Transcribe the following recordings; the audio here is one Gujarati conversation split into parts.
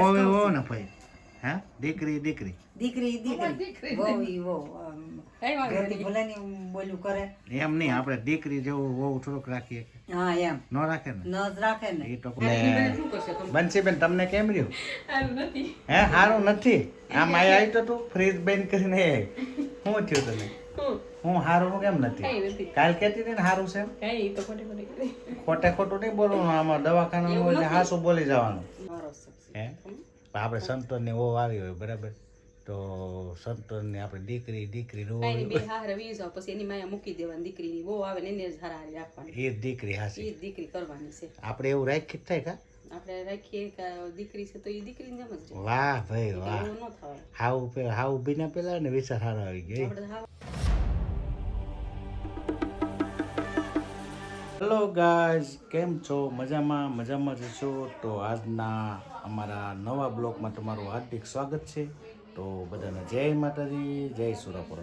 વો જ વો. ને ભાઈ. હા? દીકરી દીકરી. દીકરી દીકરી. આમ, કઈ ઘરથી ભલે ને બોલું કરે. એમ નહીં આપણે દીકરી જેવું વહુ થોડુંક રાખીએ. હા એમ. ન રાખે ને? ન જ રાખે ને. એ તો બંસીબેન તમને કેમ રહ્યું? સારું નથી. હે સારું નથી. આમ આઈ આવી તો તું ફ્રીજ બેન કરીને શું થયું તને? હું? હારું સારું કેમ નથી? કાલ કેતી હતી ને સારું છે ખોટી ખોટી કરી. ખોટે ખોટું નહીં બોલવાનું આમાં દવાખાના હાસું બોલી જવાનું. હે? આપણે સંતોષની વો આવી હોય બરાબર? તો સંતોષની આપણે દીકરી દીકરી નો પછી એની માયા મૂકી દેવાની દીકરીની. બહુ આવે ને એને જ હારાહારી રાખવાની. એ દીકરી હાસી એ દીકરી કરવાની છે. આપણે એવું રાખી જ થાય કા? આપણે રાખીએ કે દીકરી છે તો એ દીકરીની જેમ જ વાહ ભાઈ વાહ. હાવ હાવ બીના પેલા ને વિચાર સારો આવી ગયો હેલો ગાઈઝ કેમ છો? મજામાં? મજામાં જ છો? તો આજના અમારા નવા બ્લોગમાં તમારું હાર્દિક સ્વાગત છે. તો બધાને જય માતાજી જય સુરાપુર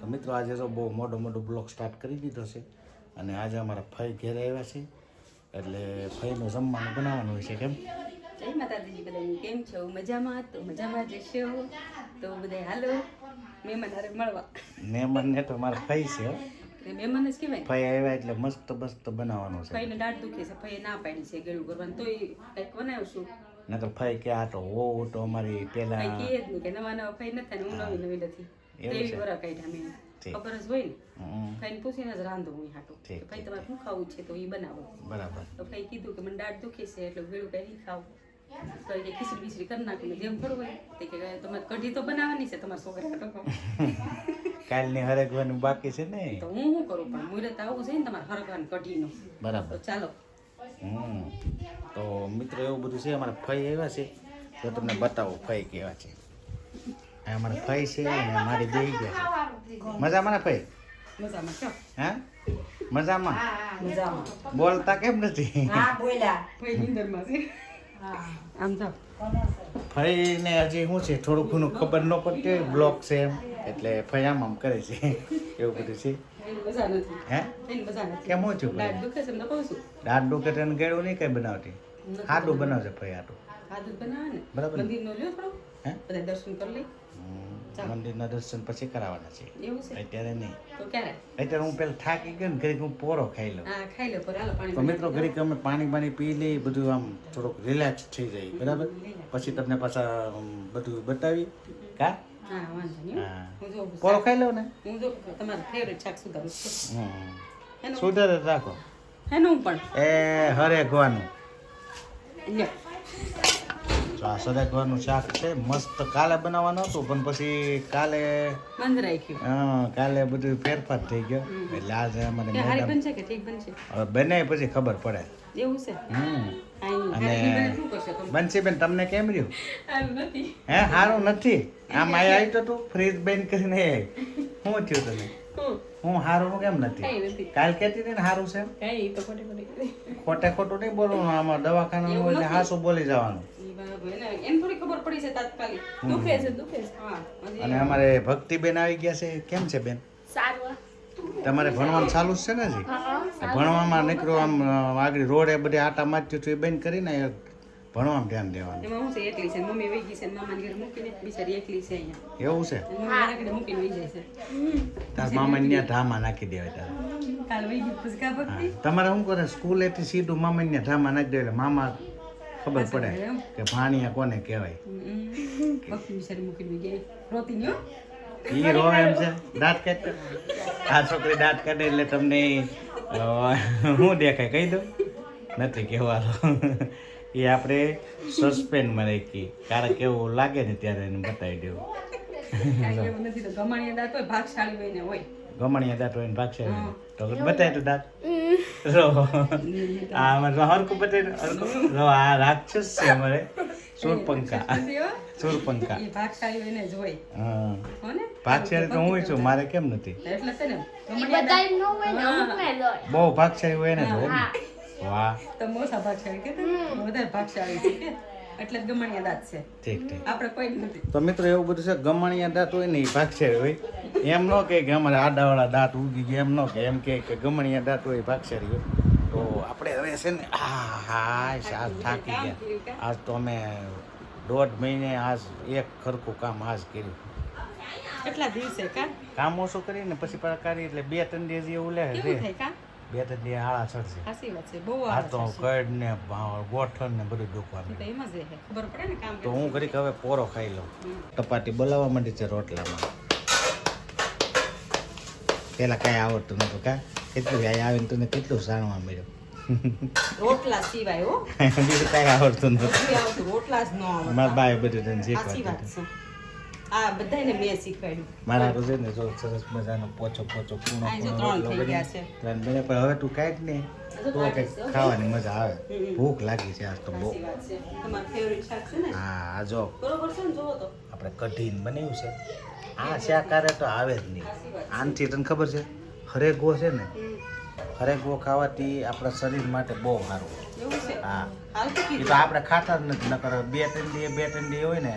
તો મિત્રો આજે તો બહુ મોટો મોટો બ્લોગ સ્ટાર્ટ કરી દીધો છે અને આજે અમારા ફઈ ઘેર આવ્યા છે. એટલે ફઈનું જમવાનું બનાવવાનું હોય છે કેમ? જય માતાજી કેમ છો? મજામાં? તો મજામાં જશો તો બધા હાલો. મહેમાન હારે મળવા. મહેમાનને તો મારા ફઈ છે મહેમાન જ કહેવાય. આવ્યા એટલે મસ્ત મસ્ત બનાવવાનું છે. ફઈને દાઢ દુખે છે ફઈએ ના પાડી છે ગેળું કરવાનું. તોય કંઈક બનાવશું. નકર ફઈ કે આ તો હોવ તો અમારી પેલા જ નહીં કે નવા નવા ફઈ નથી ને હું નવી નવી નથી. તેવી વરા કાઢ્યા મેં. ખબર જ હોય ને? પૂછીને જ રાંધું હું હાટું. ભાઈ તમારે શું ખાવું છે તો એ બનાવો. બરાબર. તો ભાઈ કીધું કે મને દાઢ દુખે છે એટલે ભેળું કઈ ખાવું તો કે ખીચડી બીચડી કરી જેમ થોડું હોય તે કે તમારે કઢી તો બનાવવાની છે તમારા છોકરા હાટુ. કાલની હરગવાનું બાકી છે ને? તો હું શું કરું? પણ મુહૂર્ત આવું છે ને તમારે હરગવાનું કઢીનું. બરાબર. ચાલો. હમ. તો મિત્ર એવું બધું છે અમારા ફઈ એવા છે. તો તમને બતાવો ફઈ કેવા છે. આ અમારા ફઈ છે અને મારી બે ગયા છે. મજામાં ને ફઈ? મજામાં છો? હા? મજામાં? મજામાં. બોલતા કેમ નથી? હા બોલ્યા. ફઈ નિંદરમાં છે. આમ તો ફઈ ને હજી શું છે? થોડું ઘણું ખબર ન પડતી હોય બ્લોક છે એમ. એટલે ફયામ આમ કરે છે. એવું બધું છે. હે? કેમ હું છું દાંત દુખે છે ને તો કહું છું. દાંત દુખે તેને ગેળું નહીં કઈ બનાવતી? હાડું બનાવશે ફઈ બરાબર થોડો. હે? દર્શન કરી લઈ. મંદિરના દર્શન પછી કરાવવાના છે. અત્યારે નહીં. અત્યારે હું પેલા થાકી ગયો ને ઘરે હું પોરો ખાઈ લઉં. તો મિત્રો ઘડીક અમે પાણી પાણી પી લઈ બધું આમ થોડુંક રિલેક્સ થઈ જાય બરાબર? પછી તમને પાછા બધું બતાવી કા? હા વાંધો નહીં હું. જોઉં છું. ખાઈ લઉં ને. હું જો તમારું ફેવરેટ શાક સુધારું. છું સુધારે રાખો. એનું પણ. એ હરેકવાનું લ્યો. તો આ સરેકવાનું શાક છે. મસ્ત કાલે બનાવવાનું હતું પણ પછી કાલે બંધ રાખ્યું. હા, કાલે બધું ફેરફાર થઈ ગયો. એટલે આજે હારી હવે બને પછી ખબર પડે. એવું છે? હમ. અને- તમે? બંસીબેન તમને કેમ રહ્યું? હે સારું નથી? આમ આઈ આવી તો તું ફ્રીજ બેન કરીને. શું થયું તને? હું? હું સારું કેમ નથી? કાલ કહેતી હતી ને સારું છે ખોટી ખોટી નહીં બોલવાનું આમાં દવાખાના હોય એટલે હાસું બોલી જવાનું. ઈ બરાબર. એને- એને થોડી ખબર પડી છે તાત્કાલિક. દુખે છે દુખે છે. હા હજી અને અમારે ભક્તિબેન આવી ગયા છે. કેમ છે બેન? તમારે ભણવાનું ચાલુ જ છે ને હજી? ભણવામાં નીકળો આમ આગળ રોડે બધે આટા મારતી હતું એ બંધ કરીને ભણવામાં ધ્યાન દેવાનું. એમાં હું છે એકલી છે. મમ્મી વહી ગઈ છે ને મામાને મૂકીને બિચારી એકલી છે અહીંયા. એવું છે? મૂકીને વહી જાય તાર મામાને ત્યાં ધામા નાખી દેવાય તારે. કાલ વહી ગઈ પછી ભક્તિ. તમારે શું કરે? સ્કૂલેથી સીધું મામાને ત્યાં ધામા નાખી દેવાય મામા ખબર પડે કે ભાણિયા કોને કહેવાય. ભક્તિ બિચારી મૂકીને રોતી હો. ઈ રો એમ છે? દાંત કાઢે આ છોકરી દાંત કાઢે એટલે તમને હું દેખાય કહી દઉં? નથી કહેવાનું. એ આપણે સસ્પેન્ડમાં રાખી કારણ કે એવું લાગે ને ત્યારે એને બતાવી દેવું. ગમાણીયા દાંત હોય ભાગશાળી હોય ગમણીયા દાંત હોય ને. ભાગશે તો બતાવી તો દાંત. રો આ અમારે હરકું બતાવી હરકું રો આ રાક્ષસ છે અમારે. સુરપંખા. એ ભાગશાળી ને હા. ભાગશાળી તો હું છું મારે કેમ નથી? એટલે છે ને ગમાણીયા દાંત બહુ ભાગશાળી હોય ને જ વાહ. તો મોટા ભાગશાળી કે વધારે ભાગશાળી છે એટલે જ દાંત છે. ઠીક ઠીક. આપણે કોઈ નથી. તો મિત્રો એવું બધું છે ગમણિયા દાંત હોય ને એ ભાગશાળી હોય. એમ ન કહે કે અમારે આડાવાળા દાંત ઉગી ગયા એમ ન કે એમ કહે કે ગમણિયા દાંત હોય ભાગશાળી હોય. તો આપણે હવે છે ને આ હા આજ થાકી ગયા. આજ તો અમે દોઢ મહિને આજ એક ખરખું કામ આજ કર્યું. કેટલા દિવસે કા? કામ ઓછું કરીને પછી પ્રકારી કરી એટલે બે ત્રણ દિવસ એવું લે બે ત્રણ દિવસ આળા ચડશે સાચી વાત છે બહુ આ તો કડ ને ગોઠણ ને બધું દુખવાનું. એમ જ ખબર પડે ને કામ તો હું ઘડીક હવે પોરો ખાઈ લઉં. ટપાટી બોલાવવા માંડી છે રોટલામાં. પેલા કાંઈ આવડતું નતું કા? કેટલું આ આવીને તને કેટલું જાણવા મળ્યું? રોટલા સિવાય હો. બીજું કાંઈ આવડતું નથી. આવતું રોટલા જ ન આવડતા. મારા બાએ બધું તને આ બધાને મેં શીખવાડ્યું. મારા છે ને જો સરસ મજાનો પોચો પોચો રોટલો થઈ ગયા છે. ત્રણ બને પણ હવે તું કાંઈક ને તો કંઈક ખાવાની મજા આવે. ભૂખ લાગી છે આજ તો બહુ. શાક હા આ જો. તો. આપણે કઢીને બનાવ્યું છે. આ શાકારે તો આવે જ નહીં. આનથી તને ખબર છે? હરેગો છે ને. હરેગો ખાવાથી આપણા શરીર માટે બહુ સારું. હા. એ તો આપણે ખાતા જ નથી નકર બે ત્રણ દી બે ત્રણ દી હોય ને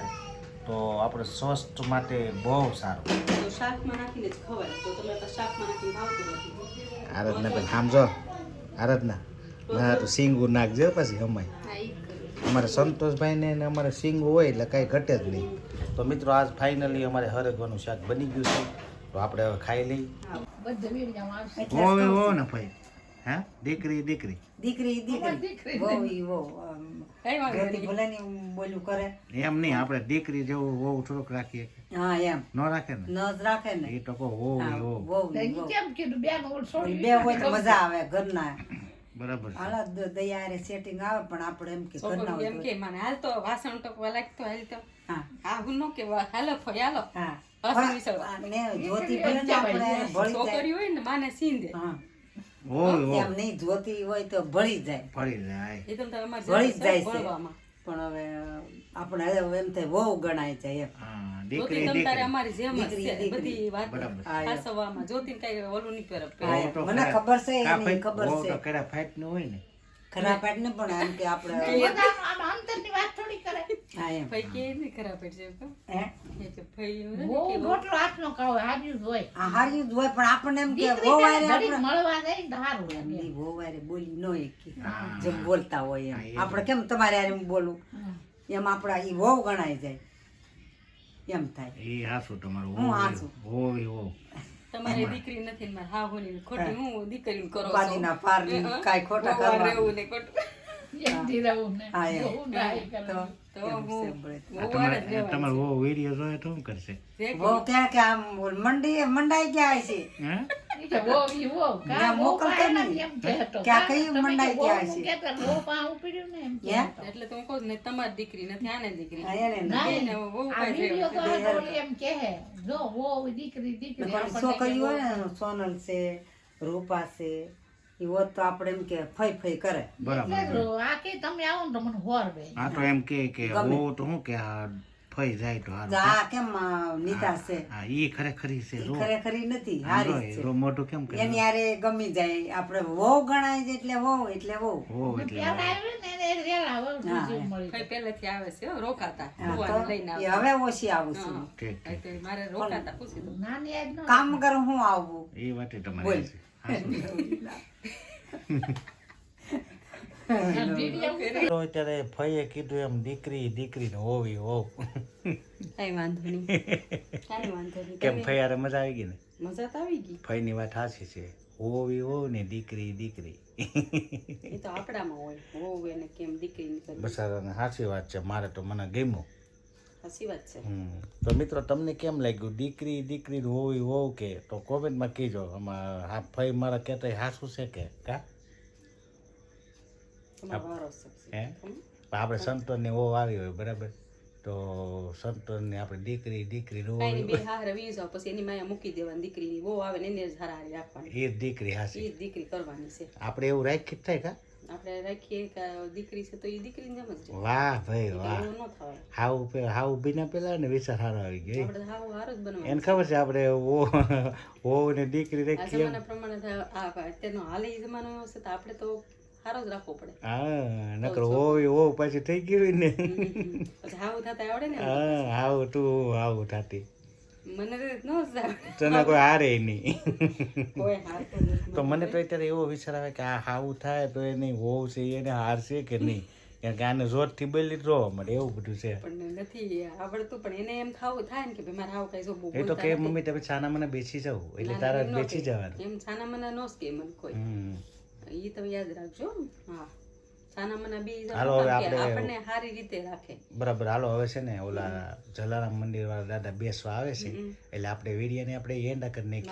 તો આપણે સ્વસ્થ માટે બહુ સારું. આરાધના બેન સમજો આરાધના. ના તો સિંગું નાખજો પછી અમાય. અમારે સંતોષભાઈને ને અમારે સિંગું હોય એટલે કાંઈ ઘટે જ નહીં. તો મિત્રો આજ ફાઇનલી અમારે હરેગવાનું શાક બની ગયું છે. તો આપણે હવે ખાઈ લઈ. એટલે હો ને ભાઈ. હા? દીકરી દીકરી. દીકરી દીકરી. વાંધો ઘરથી નહીં. બોલ્યું કરે. એમ નહીં આપણે દીકરી જેવું વહુ થોડુંક રાખીએ. હા એમ. ન રાખે ને? ન જ રાખે ને. એ તો કહો વહુ વો ઈ કેમ વહુ બે બે હોય તો મજા આવે ઘરના. બરાબર હાલા હાલો દ- દયા હારે સેટિંગ આવે પણ આપણે એમ કે ઘરના એમ કે મને હાલ તો વાસણ ટકવા લાગતો હાલ તો. હા. આ હું ન કે હાલો ફઈ હાલો. હા. વાસણ વિસરવા. પણ ને જોતી ભલે ને આપણે ભળી જાય. છોકરી હોય ને માને સીંધે હા. વહુ વહુ એમ નહીં જોતી હોય તો ભળી જાય. ફરી જાય. એ તો તમારે ભળી જાય છે. પણ હવે આપણે હવે એમ થાય બહુ ગણાય જાય એમ. દીકરી દીકરી. અમારી જેમ છે બધી વાત બરાબર. હા, એમ. જોતી કઈ ઓલું નહીં કરે મને ખબર છે એની ખબર છે. તો કડા નું હોય ને. ખરાબ પાડ ને પણ એમ કે આપણે થોડી એમ ફઈ કે નહીં ખરાબ પડશે હે? એ કે ફઈ એવું નથી કે આ હાર્યું હોય પણ આપણને એમ કે બહુ વારે આપણે એમની બહુ વારે બોલી ન એકી. જેમ બોલતા હોય એમ. આપણે કેમ તમારે હું. બોલું એમ આપણા ઈ વહુ ગણાય જાય. એમ થાય. એ હાસું તમારું હું હાસું. તમારી દીકરી નથી ને હા હોની ખોટી હું. દીકરીને કરો. ઉપાધિના પારની? કાંઈ ખોટા કરવા. ને ખોટું. તમારે રહેવાનું તમારે જોયે તો શું કરશે? છે. ક્યાં કે આમ મંડી મંડાઈ ગયા છે હે? નહીં. ક્યાં કઈ મંડાઈ ગયા છે એટલે તો હું ને તમારી દીકરી નથી આને દીકરી. છોકરી હોય ને સોનલ છે રૂપા છે હોત તો આપણે એમ કે ફઈ ફઈ કરે. બરાબર. આ તો એમ કે કે વહુ તો હું કે આ ફઈ જાય તો હારું. આ કેમ નીતા છે? હા ઈ ખરેખરી છે રો. ખરેખરી નથી હારી છે. રો મોટો કેમ કરે? એની આરે ગમી જાય. આપણે વો ગણાય છે એટલે વો એટલે વો વહુ એટલે પહેલેથી આવે છે રોકાતા. હા, હવે ઓછી આવું છું. ઠીક ઠીક. મારે રોકાતા કામ કરું હું આવું. એ વાતે. તમારી અત્યારે ફઈએ કીધું એમ દીકરી દીકરી ને હોવી હોવ. કાંઈ વાંધો નહીં. કાંઈ વાંધો નહીં. કેમ તમે- ફઈ હારે મજા આવી ગઈ ને? મજા તો આવી ગઈ. ફઈની વાત સાચી છે. હોવી હોવ ને દીકરી દીકરી. એ તો આપણામાં હોય વહુ એને કેમ દીકરીને બસારાને સાચી વાત છે. મારે તો મને ગમ્યું. સાચી વાત છે. તો મિત્રો તમને કેમ લાગ્યું? દીકરી દીકરી હોવી હોવ કે? તો કોમેન્ટમાં કહેજો. આમાં આ ફઈ મારા કહેતા હાસું છે કે? કા? હે? આપણે સંતોષની હોવ આવી હોય બરાબર? તો સંતોષની આપણે દીકરી દીકરી બે હારે વી જાઓ પછી એની માયા મૂકી દેવાની દીકરીની. વહુ આવે ને એને જ રાખવાની. એ દીકરી હાસી. એ દીકરી કરવાની છે. આપણે એવું રાખી જ થાય કા? આપણે રાખીએ કે દીકરી છે તો એ દીકરીને જ વાહ ભાઈ વાહ. એવું ન થવાય. હાવ બીના પેલા ને વિચાર સારો આવી ગયો આપણે હાવ હારો જ બનવાનું એને ખબર છે આપણે વો વહુ ને દીકરી રાખીએ જમાના પ્રમાણે આ અત્યારનો હાલ એ જમાનો એવો છે તો આપણે તો સારો જ રાખવો પડે. હા નકર હોવી હોવ પાછી થઈ ગયું ને. હાવ થતા આવડે ને હા હાવ તું હાવ થાતી. તને કોઈ હારે નહીં. તો મને તો અત્યારે એવો વિચાર આવે કે આ હાવું થાય તો એની હોવ છે એને હારશે કે નહીં? કારણ કે આને જોરથી બોલી રોવા મળે એવું બધું છે. પણ નથી આવડતું પણ એને એમ ખાવું થાય ને કે ભાઈ મારે આવું કઈ જો એ તો કે મમ્મી તમે છાના મને બેસી જાવ એટલે તારા બેસી જવાનું. એમ છાના મના નો કે મને કોઈ હમ તમે યાદ રાખજો હા. હાલો હવે આપણે- સારી રીતે રાખે. બરાબર હાલો હવે છે ને ઓલા જલારામ મંદિર વાળા દાદા બેસવા આવે છે એટલે આપણે વિડીયોને આપણે એન્ડ કરી નાખી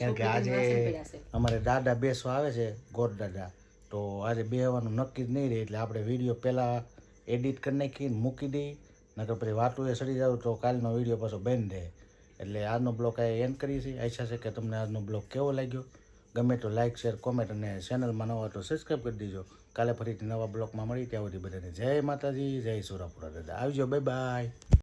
કારણ કે આજે છે. અમારે દાદા બેસવા આવે છે ગોર દાદા. તો આજે બેહવાનું નક્કી જ નહીં રહે એટલે આપણે વીડિયો પહેલાં એડિટ કરી નાખી મૂકી દઈ નકર પછી વાતું એ સડી જાવ તો કાલનો વીડિયો પાછો બંધ રહે. એટલે આજનો બ્લોગ આ એન્ડ કરીએ છીએ. આશા છે કે તમને આજનો બ્લોગ કેવો લાગ્યો. ગમે તો લાઇક શેર કોમેન્ટ અને ચેનલમાં નવા તો સબસ્ક્રાઈબ કરી દેજો. કાલે ફરીથી નવા બ્લોગમાં મળી ત્યાં સુધી બધાને જય માતાજી, જય સુરાપુરા દાદા. આવજો બાય બાય